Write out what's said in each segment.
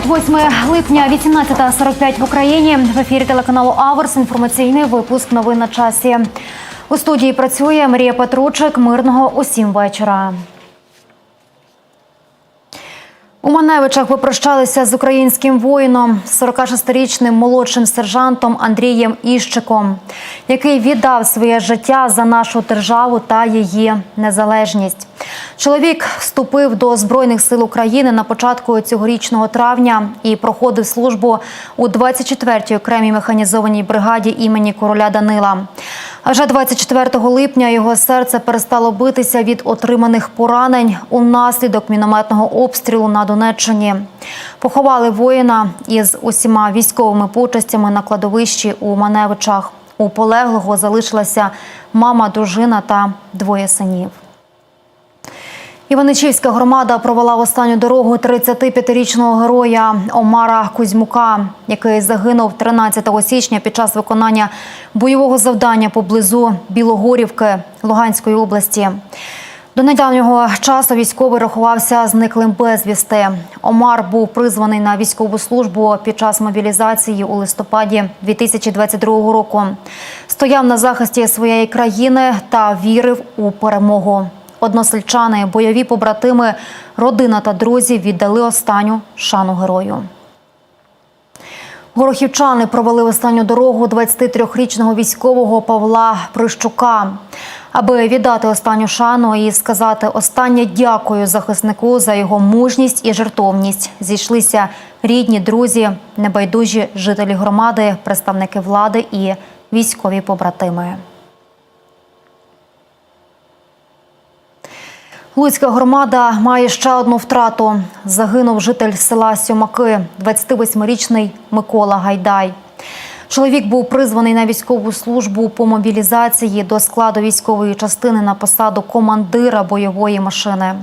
28 липня, 18.45 в Україні. В ефірі телеканалу Аверс. Інформаційний випуск новин на часі. У студії працює Марія Петручик. Мирного усім вечора. У Маневичах попрощалися з українським воїном, 46-річним молодшим сержантом Андрієм Іщиком, який віддав своє життя за нашу державу та її незалежність. Чоловік вступив до Збройних сил України на початку цьогорічного травня і проходив службу у 24-й окремій механізованій бригаді імені короля Данила. А вже 24 липня його серце перестало битися від отриманих поранень унаслідок мінометного обстрілу на Донеччині. Поховали воїна із усіма військовими почастями на кладовищі у Маневичах. У полеглого залишилася мама, дружина та двоє синів. Іваничівська громада провела в останню дорогу 35-річного героя Омара Кузьмука, який загинув 13 січня під час виконання бойового завдання поблизу Білогорівки Луганської області. До недавнього часу військовий рахувався зниклим безвісти. Омар був призваний на військову службу під час мобілізації у листопаді 2022 року. Стояв на захисті своєї країни та вірив у перемогу. Односельчани, бойові побратими, родина та друзі віддали останню шану герою. Горохівчани провели останню дорогу 23-річного військового Павла Прищука, аби віддати останню шану і сказати останнє дякую захиснику за його мужність і жертовність. Зійшлися рідні, друзі, небайдужі жителі громади, представники влади і військові побратими. Луцька громада має ще одну втрату. Загинув житель села Сьомаки, 28-річний Микола Гайдай. Чоловік був призваний на військову службу по мобілізації до складу військової частини на посаду командира бойової машини.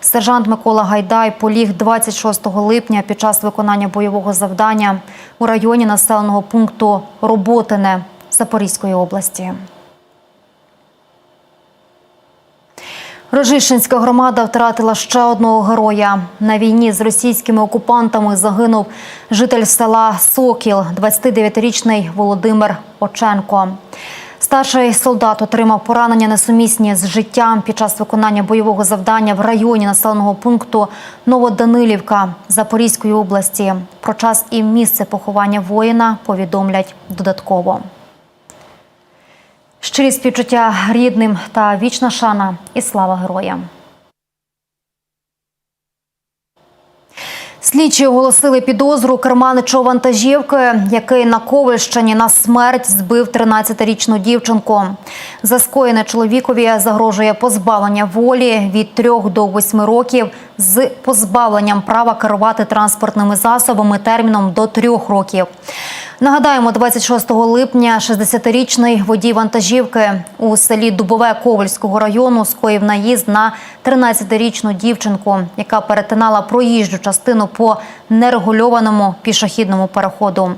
Сержант Микола Гайдай поліг 26 липня під час виконання бойового завдання у районі населеного пункту Роботине Запорізької області. Рожищенська громада втратила ще одного героя. На війні з російськими окупантами загинув житель села Сокіл, 29-річний Володимир Оченко. Старший солдат отримав поранення несумісні з життям під час виконання бойового завдання в районі населеного пункту Новоданилівка Запорізької області. Про час і місце поховання воїна повідомлять додатково. Щирі співчуття рідним та вічна шана і слава героям. Слідчі оголосили підозру керманичу вантажівки, який на Ковальщині на смерть збив 13-річну дівчинку. За скоєне чоловікові загрожує позбавлення волі від 3 до 8 років з позбавленням права керувати транспортними засобами терміном до 3 років. Нагадаємо, 26 липня 60-річний водій вантажівки у селі Дубове Ковальського району скоїв наїзд на 13-річну дівчинку, яка перетинала проїжджу частину по нерегульованому пішохідному переходу.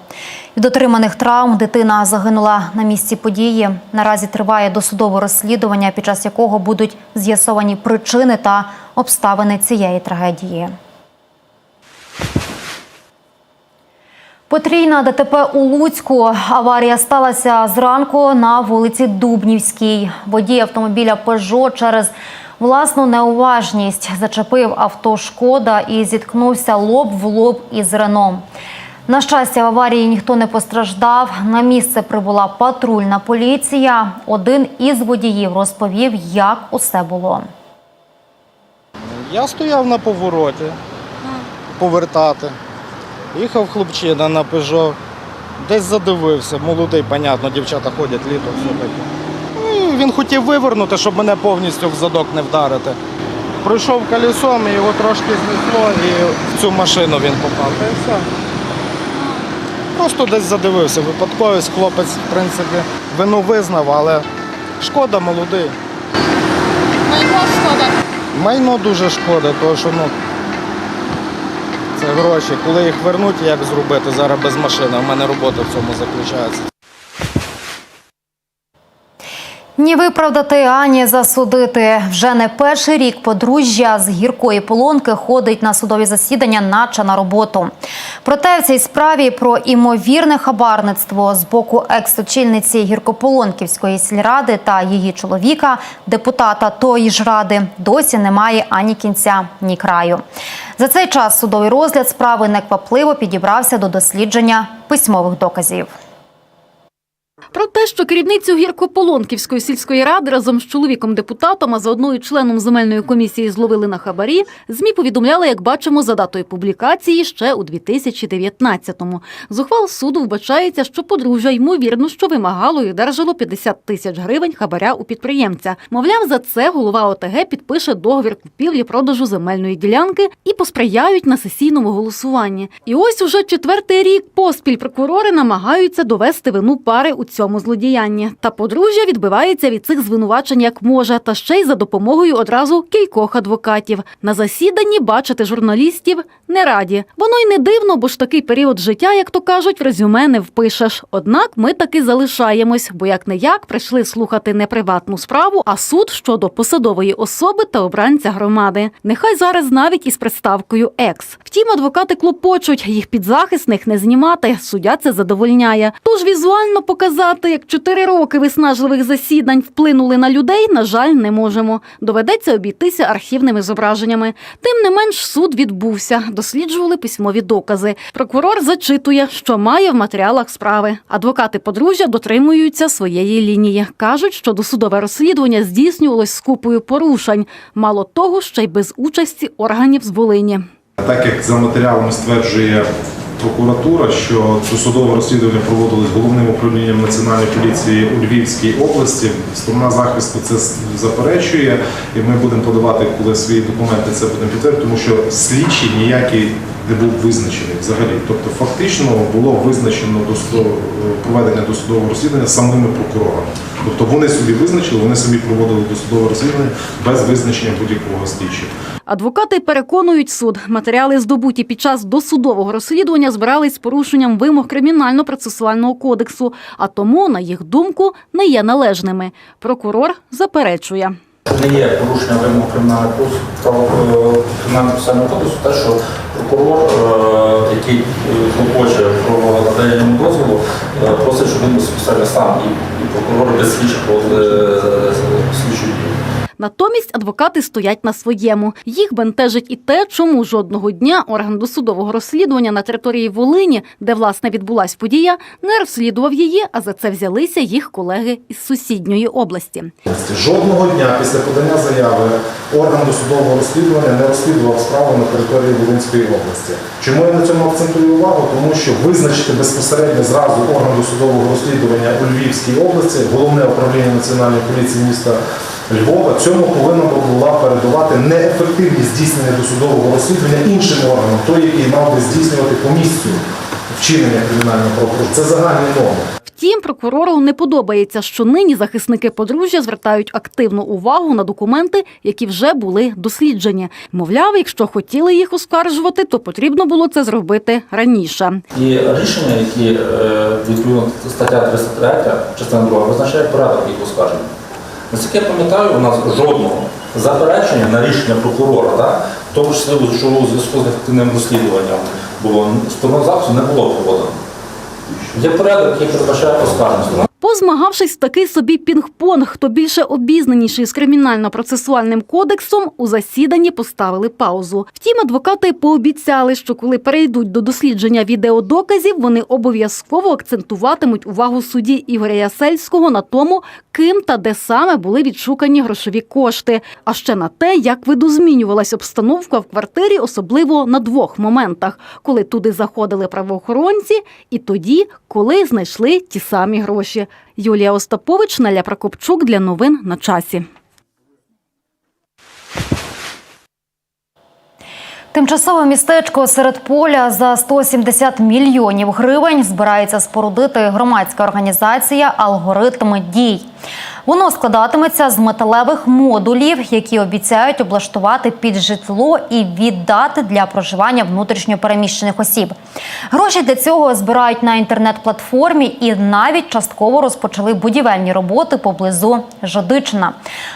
Від отриманих травм дитина загинула на місці події. Наразі триває досудове розслідування, під час якого будуть з'ясовані причини та обставини цієї трагедії. Потрійна ДТП у Луцьку. Аварія сталася зранку на вулиці Дубнівській. Водій автомобіля Пежо через власну неуважність зачепив авто Шкода і зіткнувся лоб в лоб із Рено. На щастя, в аварії ніхто не постраждав. На місце прибула патрульна поліція. Один із водіїв розповів, як усе було. Я стояв на повороті, повертати. Їхав хлопчина на Пежо, десь задивився, молодий, понятно, дівчата ходять літо, все таке. І він хотів вивернути, щоб мене повністю в задок не вдарити. Пройшов колесом, і його трошки знесло і в цю машину він попав. І все. Просто десь задивився. Випадковість хлопець, в принципі, вину визнав, але шкода молодий. Майно шкода. Майно дуже шкода, тому що ну, гроші. Коли їх вернуть, як зробити зараз без машини. У мене робота в цьому заключається. Ні виправдати, ані засудити. Вже не перший рік подружжя з гіркої полонки ходить на судові засідання, наче на роботу. Проте в цій справі про імовірне хабарництво з боку екс-очільниці гіркополонківської сільради та її чоловіка, депутата тої ж ради, досі немає ані кінця, ні краю. За цей час судовий розгляд справи неквапливо підібрався до дослідження письмових доказів. Про те, що керівницю гіркополонківської сільської ради разом з чоловіком депутатом, а заодно і членом земельної комісії зловили на хабарі, змі повідомляли, як бачимо, за датою публікації ще у 2019-му. З ухвал суду вбачається, що подружжя ймовірно, що вимагало і одержало 50 тисяч гривень хабаря у підприємця. Мовляв, за це голова ОТГ підпише договір купівлі-продажу земельної ділянки і посприяють на сесійному голосуванні. І ось уже четвертий рік поспіль прокурори намагаються довести вину пари у цьому злодіянні. Та подружжя відбивається від цих звинувачень як може, та ще й за допомогою одразу кількох адвокатів. На засіданні бачити журналістів не раді. Воно й не дивно, бо ж такий період життя, як то кажуть, в резюме не впишеш. Однак ми таки залишаємось, бо як не як прийшли слухати не приватну справу, а суд щодо посадової особи та обранця громади. Нехай зараз навіть із приставкою екс. Втім, адвокати клопочуть їх підзахисних не знімати. Суддя це задовольняє. Тож візуально показати, як чотири роки виснажливих засідань вплинули на людей, на жаль, не можемо. Доведеться обійтися архівними зображеннями. Тим не менш, суд відбувся. Досліджували письмові докази. Прокурор зачитує, що має в матеріалах справи. Адвокати подружжя дотримуються своєї лінії. кажуть, що досудове розслідування здійснювалось з купою порушень. Мало того, ще й без участі органів з Волині. Так як за матеріалами стверджує прокуратура, що досудове розслідування проводилось головним управлінням національної поліції у Львівській області, сторона захисту це заперечує, і ми будемо подавати, коли свої документи це будемо підтвердити, тому що слідчі ніякий не був визначений взагалі. Тобто, фактично було визначено досудове проведення досудового розслідування самими прокурорами. Тобто вони собі визначили, вони самі проводили досудове розслідування без визначення будь-якого слідчого. Адвокати переконують суд, матеріали здобуті під час досудового розслідування збирались з порушенням вимог кримінально-процесуального кодексу, а тому, на їх думку, не є належними. Прокурор заперечує. Не є порушення вимог кримінального право кримінального кодексу, те, що прокурор, е, який е, клопоче про надання йому дозволу, е, просить, щоб він безпосередньо сам і, прокурор без слідчих е, дію. Натомість адвокати стоять на своєму. Їх бентежить і те, чому жодного дня орган досудового розслідування на території Волині, де власне відбулась подія, не розслідував її, а за це взялися їх колеги із сусідньої області. Жодного дня після подання заяви орган досудового розслідування не розслідував справу на території Волинської області. Чому я на цьому акцентую увагу? Тому що визначити безпосередньо зразу орган досудового розслідування у Львівській області, головне управління національної поліції міста Львова, цьому повинна була передавати неефективність здійснення досудового розслідування іншим органам, той, який мав би здійснювати по місцю вчинення кримінального правопорушення. Це загальні норми. Втім, прокурору не подобається, що нині захисники подружжя звертають активну увагу на документи, які вже були досліджені. Мовляв, якщо хотіли їх оскаржувати, то потрібно було це зробити раніше. І рішення, які е, відповідно стаття 303, частина 2, визначає порядок їх оскарження. Наскільки я пам'ятаю, у нас жодного заперечення на рішення прокурора, так, в тому числі що у зв'язку з ефективним розслідуванням було сторона запису не було проводено. Є порядок, який передбачає оскарження. Позмагавшись в такий собі пінг-понг, хто більше обізнаніший з кримінально-процесуальним кодексом, у засіданні поставили паузу. Втім, адвокати пообіцяли, що коли перейдуть до дослідження відеодоказів, вони обов'язково акцентуватимуть увагу судді Ігоря Ясельського на тому, ким та де саме були відшукані грошові кошти, а ще на те, як видозмінювалась обстановка в квартирі, особливо на двох моментах, коли туди заходили правоохоронці, і тоді, коли знайшли ті самі гроші. Юлія Остапович, Наля Прокопчук для новин на часі. Тимчасове містечко серед поля за 170 мільйонів гривень збирається спорудити громадська організація Алгоритми дій. Воно складатиметься з металевих модулів, які обіцяють облаштувати під житло і віддати для проживання внутрішньо переміщених осіб. Гроші для цього збирають на інтернет-платформі і навіть частково розпочали будівельні роботи поблизу Жодичина.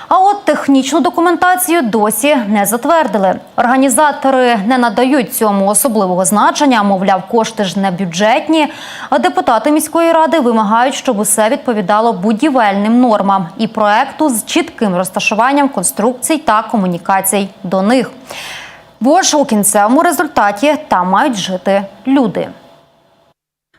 А от технічну документацію досі не затвердили. Організатори не надають цьому особливого значення, мовляв, кошти ж не бюджетні. А депутати міської ради вимагають, щоб усе відповідало будівельним нормам і проекту з чітким розташуванням конструкцій та комунікацій до них. Бо ж у кінцевому результаті там мають жити люди.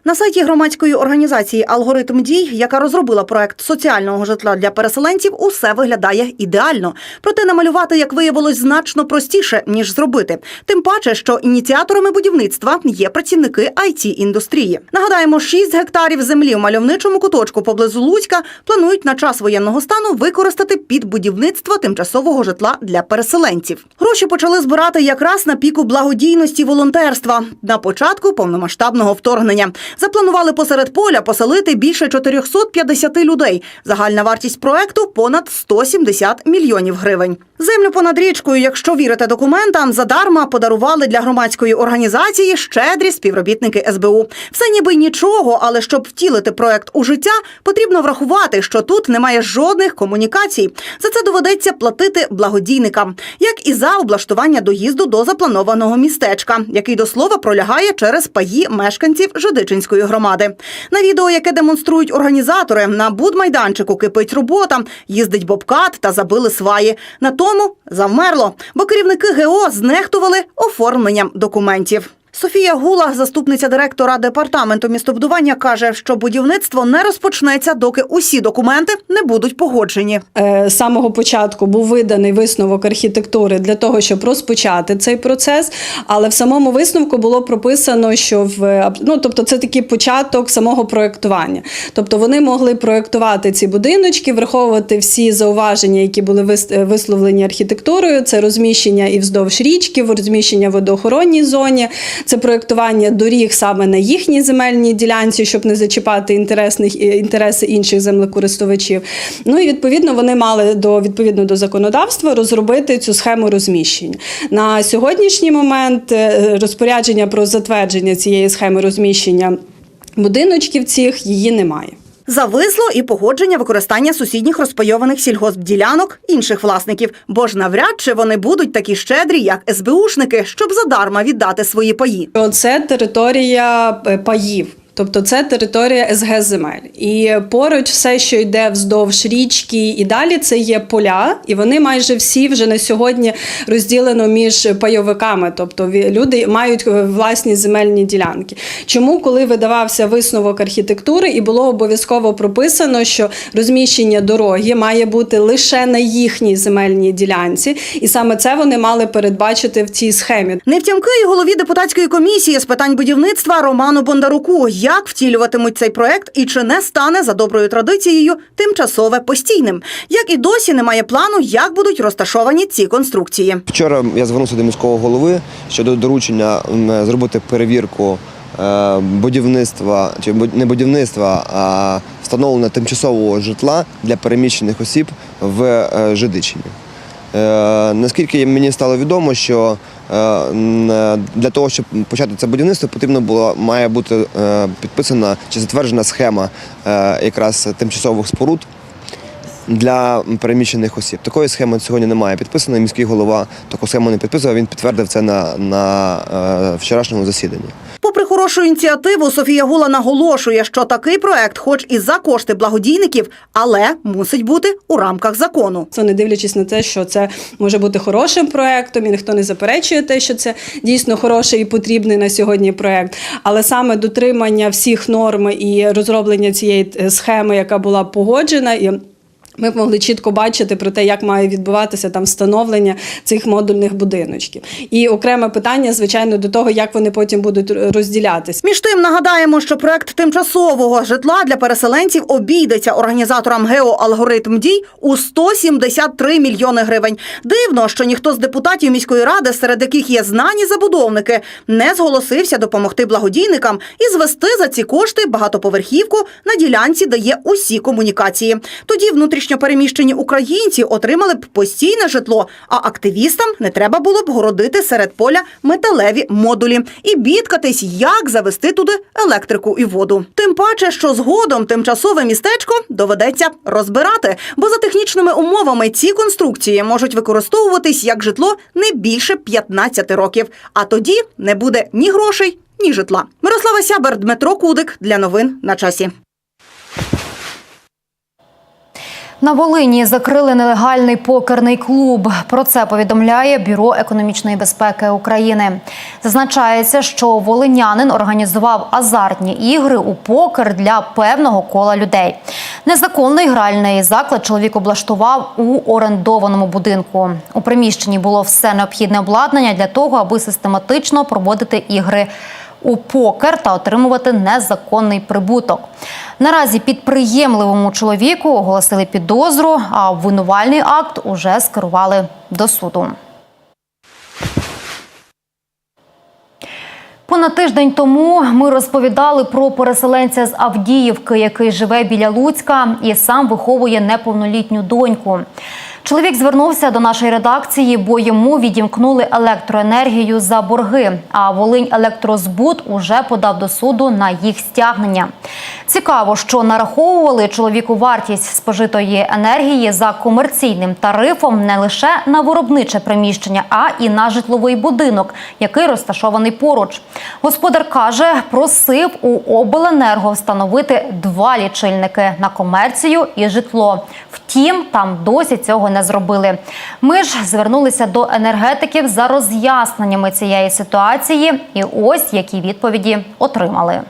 На сайті громадської організації Алгоритм дій, яка розробила проект соціального житла для переселенців, усе виглядає ідеально. Проте намалювати, як виявилось, значно простіше ніж зробити. Тим паче, що ініціаторами будівництва є працівники it індустрії. Нагадаємо, 6 гектарів землі в мальовничому куточку поблизу Луцька планують на час воєнного стану використати під будівництво тимчасового житла для переселенців. Гроші почали збирати якраз на піку благодійності волонтерства на початку повномасштабного вторгнення. Запланували посеред поля поселити більше 450 людей. Загальна вартість проекту понад 170 мільйонів гривень. Землю понад річкою, якщо вірити документам, задарма подарували для громадської організації щедрі співробітники СБУ. Все ніби нічого, але щоб втілити проект у життя, потрібно врахувати, що тут немає жодних комунікацій. За це доведеться платити благодійникам, як і за облаштування доїзду до запланованого містечка, який до слова пролягає через паї мешканців Жидичинської громади. На відео, яке демонструють організатори, на будмайданчику кипить робота, їздить бобкат та забили сваї. На тому завмерло, бо керівники ГО знехтували оформленням документів. Софія Гула, заступниця директора департаменту містобудування, каже, що будівництво не розпочнеться, доки усі документи не будуть погоджені. Е, з самого початку був виданий висновок архітектури для того, щоб розпочати цей процес. Але в самому висновку було прописано, що в ну, тобто, це такий початок самого проектування. Тобто вони могли проектувати ці будиночки, враховувати всі зауваження, які були вис- висловлені архітектурою. Це розміщення і вздовж річки, розміщення в водоохоронній зоні. Це проєктування доріг саме на їхній земельній ділянці, щоб не зачіпати інтересних е, інтереси інших землекористувачів. Ну і відповідно вони мали до відповідно до законодавства розробити цю схему розміщення. На сьогоднішній момент е, розпорядження про затвердження цієї схеми розміщення будиночків цих її немає. Зависло і погодження використання сусідніх розпайованих сільгоспділянок інших власників, бо ж навряд чи вони будуть такі щедрі, як СБУшники, щоб задарма віддати свої паї. Це територія е, паїв. Тобто це територія СГ земель. І поруч все, що йде вздовж річки і далі, це є поля, і вони майже всі вже на сьогодні розділено між пайовиками. Тобто люди мають е, власні земельні ділянки. Чому, коли видавався висновок архітектури, і було обов'язково прописано, що розміщення дороги має бути лише на їхній земельній ділянці, і саме це вони мали передбачити в цій схемі. Невтямки і голові депутатської комісії з питань будівництва Роману Бондаруку. Як втілюватимуть цей проект і чи не стане за доброю традицією тимчасове постійним? Як і досі немає плану, як будуть розташовані ці конструкції. Вчора я звернувся до міського голови щодо доручення зробити перевірку е, будівництва чи не будівництва, а встановлення тимчасового житла для переміщених осіб в е, Жидичині. Е, Наскільки мені стало відомо, що е, е, для того, щоб почати це будівництво, потрібно було має бути підписана чи затверджена схема якраз тимчасових споруд для переміщених осіб. Такої схеми сьогодні немає. Підписаний міський голова таку схему не підписував. Він підтвердив це на, на вчорашньому засіданні. Попри хорошу ініціативу, Софія Гула наголошує, що такий проект, хоч і за кошти благодійників, але мусить бути у рамках закону. Це не дивлячись на те, що це може бути хорошим проектом, і ніхто не заперечує те, що це дійсно хороший і потрібний на сьогодні проект. Але саме дотримання всіх норм і розроблення цієї е, схеми, яка була погоджена, і ми б могли чітко бачити про те, як має відбуватися там встановлення цих модульних будиночків. І окреме питання, звичайно, до того, як вони потім будуть розділятися. Між тим нагадаємо, що проект тимчасового житла для переселенців обійдеться організаторам ГЕО алгоритм дій у 173 мільйони гривень. Дивно, що ніхто з депутатів міської ради, серед яких є знані забудовники, не зголосився допомогти благодійникам і звести за ці кошти багатоповерхівку на ділянці, де є усі комунікації. Тоді внутрішньо внутрішньо переміщені українці отримали б постійне житло, а активістам не треба було б городити серед поля металеві модулі і бідкатись, як завести туди електрику і воду. Тим паче, що згодом тимчасове містечко доведеться розбирати, бо за технічними умовами ці конструкції можуть використовуватись як житло не більше 15 років. А тоді не буде ні грошей, ні житла. Мирослава Сябер, Дмитро Кудик для новин на часі. На Волині закрили нелегальний покерний клуб. Про це повідомляє Бюро економічної безпеки України. Зазначається, що волинянин організував азартні ігри у покер для певного кола людей. Незаконний гральний заклад чоловік облаштував у орендованому будинку. У приміщенні було все необхідне обладнання для того, аби систематично проводити ігри у покер та отримувати незаконний прибуток. Наразі підприємливому чоловіку оголосили підозру, а обвинувальний акт уже скерували до суду. Понад тиждень тому ми розповідали про переселенця з Авдіївки, який живе біля Луцька і сам виховує неповнолітню доньку. Чоловік звернувся до нашої редакції, бо йому відімкнули електроенергію за борги. А Волинь електрозбут уже подав до суду на їх стягнення. Цікаво, що нараховували чоловіку вартість спожитої енергії за комерційним тарифом не лише на виробниче приміщення, а і на житловий будинок, який розташований поруч. Господар каже, просив у обленерго встановити два лічильники на комерцію і житло. Втім, там досі цього не зробили. Ми ж звернулися до енергетиків за роз'ясненнями цієї ситуації, і ось які відповіді отримали.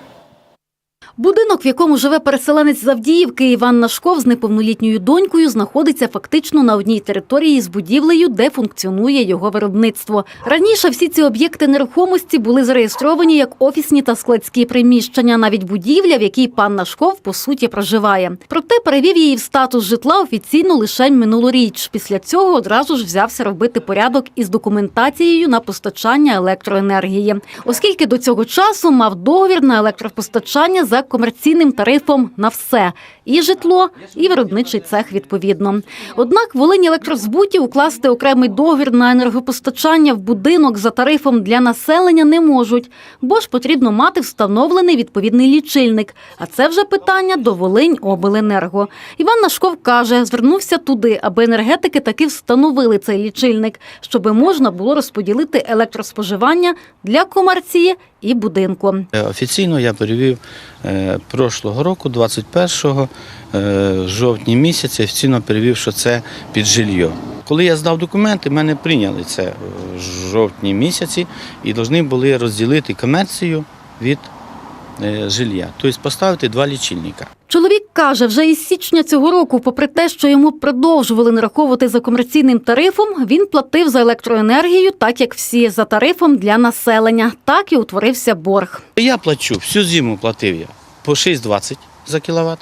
Будинок, в якому живе переселенець з Авдіївки Іван Нашков з неповнолітньою донькою, знаходиться фактично на одній території з будівлею, де функціонує його виробництво. Раніше всі ці об'єкти нерухомості були зареєстровані як офісні та складські приміщення, навіть будівля, в якій пан Нашков по суті проживає. Проте перевів її в статус житла офіційно лише минулоріч. Після цього одразу ж взявся робити порядок із документацією на постачання електроенергії, оскільки до цього часу мав договір на електропостачання за комерційним тарифом на все і житло, і виробничий цех відповідно. Однак Волинь електрозбуті укласти окремий договір на енергопостачання в будинок за тарифом для населення не можуть, бо ж потрібно мати встановлений відповідний лічильник. А це вже питання до Волинь обленерго. Іван Нашков каже, звернувся туди, аби енергетики таки встановили цей лічильник, щоби можна було розподілити електроспоживання для комерції і будинку. Е, Офіційно я перевів прошлого року, 21 е, жовтні місяці, офіційно перевів, що це під жилье. Коли я здав документи, мене прийняли це в жовтні місяці і повинні були розділити комерцію від е, жилья, тобто поставити два лічильника. Чоловік каже, вже із січня цього року, попри те, що йому продовжували нараховувати за комерційним тарифом, він платив за електроенергію, так як всі за тарифом для населення. Так і утворився борг. Я плачу, всю зиму платив я по 6,20 за кіловат,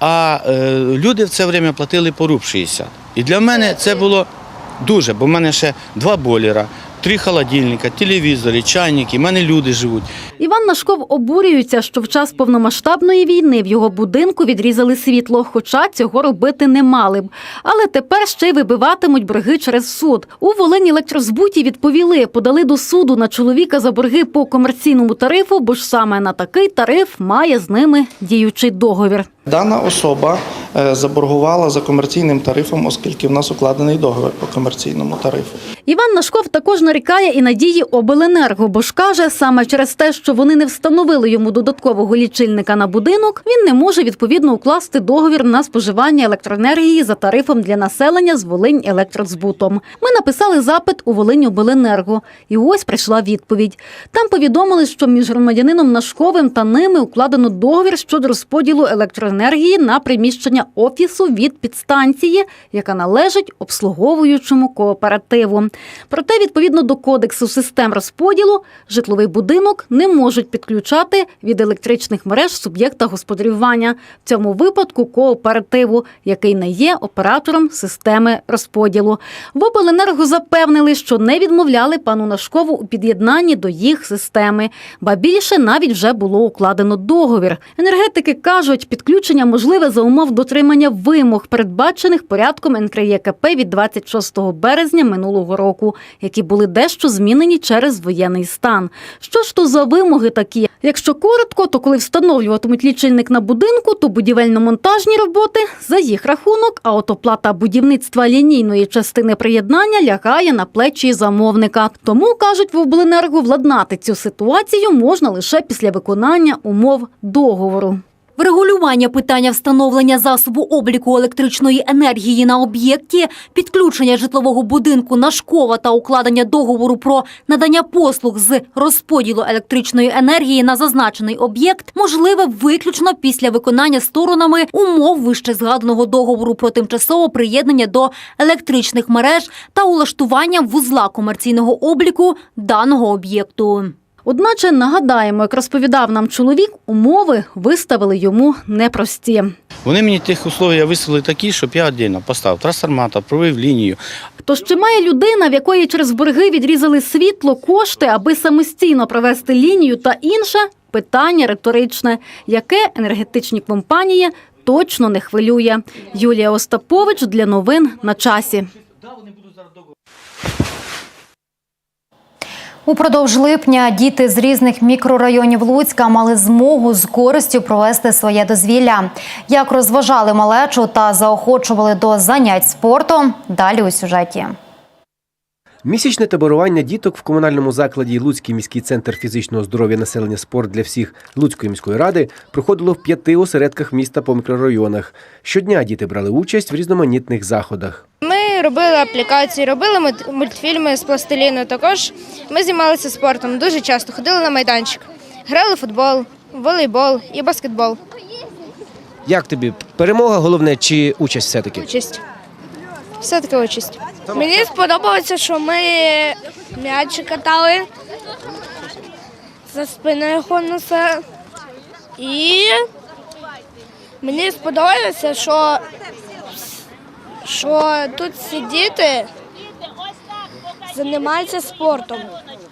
а е, люди в це время платили по руб 60. І для мене це було дуже, бо в мене ще два бойлера, три холодильника, телевізори, чайники, в мене люди живуть. Іван Нашков обурюється, що в час повномасштабної війни в його будинку відрізали світло, хоча цього робити не мали б. Але тепер ще й вибиватимуть борги через суд. У Волині електрозбуті відповіли, подали до суду на чоловіка за борги по комерційному тарифу, бо ж саме на такий тариф має з ними діючий договір. Дана особа е, заборгувала за комерційним тарифом, оскільки в нас укладений договір по комерційному тарифу. Іван Нашков також нарікає і на дії обленерго, бо ж каже, саме через те, що вони не встановили йому додаткового лічильника на будинок, він не може відповідно укласти договір на споживання електроенергії за тарифом для населення з Волинь електрозбутом. Ми написали запит у Волинь обленерго, і ось прийшла відповідь. Там повідомили, що між громадянином Нашковим та ними укладено договір щодо розподілу електроенергії на приміщення офісу від підстанції, яка належить обслуговуючому кооперативу. Проте, відповідно до кодексу систем розподілу, житловий будинок не можуть підключати від електричних мереж суб'єкта господарювання, в цьому випадку кооперативу, який не є оператором системи розподілу. В обленерго запевнили, що не відмовляли пану Нашкову у під'єднанні до їх системи, ба більше навіть вже було укладено договір. Енергетики кажуть, підключення відключення можливе за умов дотримання вимог, передбачених порядком НКРЄКП від 26 березня минулого року, які були дещо змінені через воєнний стан. Що ж то за вимоги такі? Якщо коротко, то коли встановлюватимуть лічильник на будинку, то будівельно-монтажні роботи за їх рахунок, а от оплата будівництва лінійної частини приєднання лягає на плечі замовника. Тому кажуть в обленерго, владнати цю ситуацію можна лише після виконання умов договору. Врегулювання питання встановлення засобу обліку електричної енергії на об'єкті, підключення житлового будинку на школа та укладення договору про надання послуг з розподілу електричної енергії на зазначений об'єкт можливе виключно після виконання сторонами умов вище згаданого договору про тимчасове приєднання до електричних мереж та улаштування вузла комерційного обліку даного об'єкту. Одначе нагадаємо, як розповідав нам чоловік, умови виставили йому непрості. Вони мені тих условия виставили такі, щоб я віддільно поставив трансформатор, провів лінію. Тож чи має людина, в якої через борги відрізали світло, кошти, аби самостійно провести лінію та інше питання риторичне, яке енергетичні компанії точно не хвилює. Юлія Остапович для новин на часі. Упродовж липня діти з різних мікрорайонів Луцька мали змогу з користю провести своє дозвілля. Як розважали малечу та заохочували до занять спортом, далі у сюжеті. Місячне таборування діток в комунальному закладі Луцький міський центр фізичного здоров'я населення спорт для всіх Луцької міської ради проходило в п'яти осередках міста по мікрорайонах. Щодня діти брали участь в різноманітних заходах. Ми робили аплікації, робили мультфільми з пластиліну. Також ми займалися спортом дуже часто, ходили на майданчик, грали в футбол, волейбол і баскетбол. Як тобі перемога головне чи участь все-таки? Участь. Все-таки участь. Мені сподобалося, що ми м'ячі катали за спиною Хонуса. І мені сподобалося, що, що тут всі діти займаються спортом.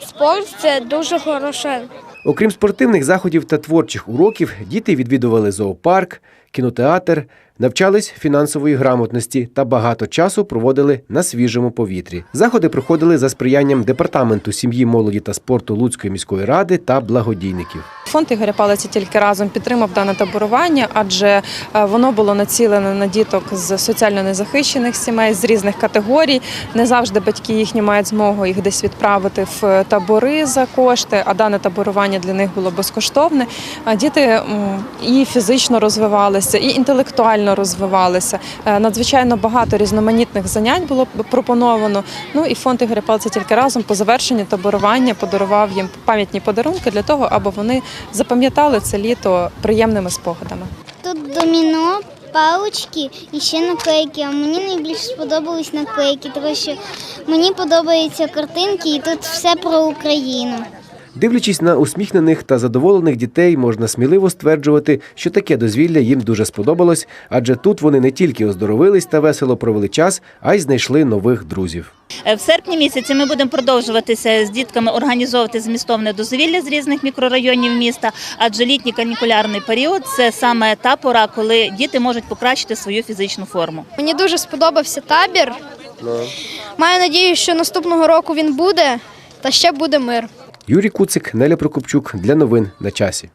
Спорт це дуже хороше. Окрім спортивних заходів та творчих уроків, діти відвідували зоопарк, кінотеатр, навчались фінансової грамотності та багато часу проводили на свіжому повітрі. Заходи проходили за сприянням департаменту сім'ї, молоді та спорту Луцької міської ради та благодійників. Фонд Ігоря Палиці тільки разом підтримав дане таборування, адже е, воно було націлене на діток з соціально незахищених сімей з різних категорій. Не завжди батьки їхні мають змогу їх десь відправити в табори за кошти, а дане таборування для них було безкоштовне. Діти і фізично розвивалися, і інтелектуально розвивалися. Е, Надзвичайно багато різноманітних занять було пропоновано. Ну і фонд Ігоря Палиці тільки разом по завершенні таборування подарував їм пам'ятні подарунки для того, аби вони запам'ятали це літо приємними спогадами. Тут доміно, палочки і ще наклейки. А мені найбільше сподобались наклейки, тому що мені подобаються картинки і тут все про Україну. Дивлячись на усміхнених та задоволених дітей, можна сміливо стверджувати, що таке дозвілля їм дуже сподобалось, адже тут вони не тільки оздоровились та весело провели час, а й знайшли нових друзів. Е, В серпні місяці ми будемо продовжуватися з дітками організовувати змістовне дозвілля з різних мікрорайонів міста, адже літній канікулярний період це саме та пора, коли діти можуть покращити свою фізичну форму. Мені дуже сподобався табір. Маю надію, що наступного року він буде, та ще буде мир. Юрій Куцик, Неля Прокопчук для новин на часі.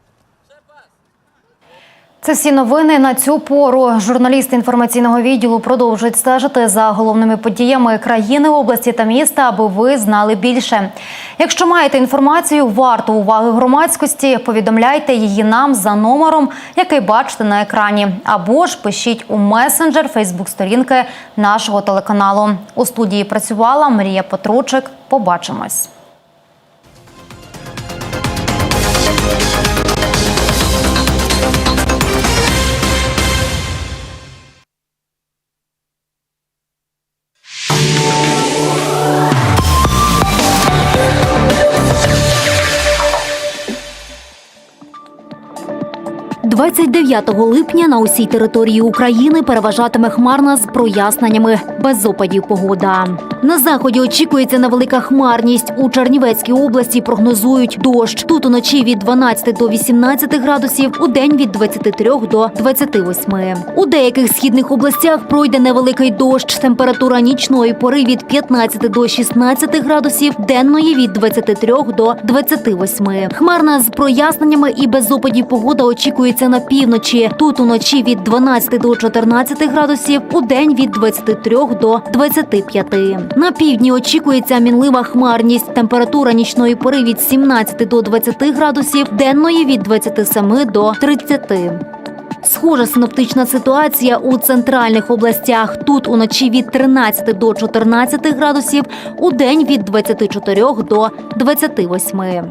Це всі новини на цю пору. Журналісти інформаційного відділу продовжують стежити за головними подіями країни, області та міста, аби ви знали більше. Якщо маєте інформацію, варту уваги громадськості, повідомляйте її нам за номером, який бачите на екрані, або ж пишіть у месенджер Фейсбук-сторінки нашого телеканалу. У студії працювала Марія Петручик. Побачимось. – 29 липня на усій території України переважатиме хмарна з проясненнями без опадів погода. На заході очікується невелика хмарність. У Чернівецькій області прогнозують дощ. Тут уночі від 12 до 18 градусів, у день від 23 до 28. У деяких східних областях пройде невеликий дощ. Температура нічної пори від 15 до 16 градусів, денної від 23 до 28. Хмарна з проясненнями і без опадів погода очікується на півночі. Тут уночі від 12 до 14 градусів, у день від 23 до 25. На півдні очікується мінлива хмарність. Температура нічної пори від 17 до 20 градусів, денної від 27 до 30. Схожа синоптична ситуація у центральних областях. Тут уночі від 13 до 14 градусів, у день від 24 до 28.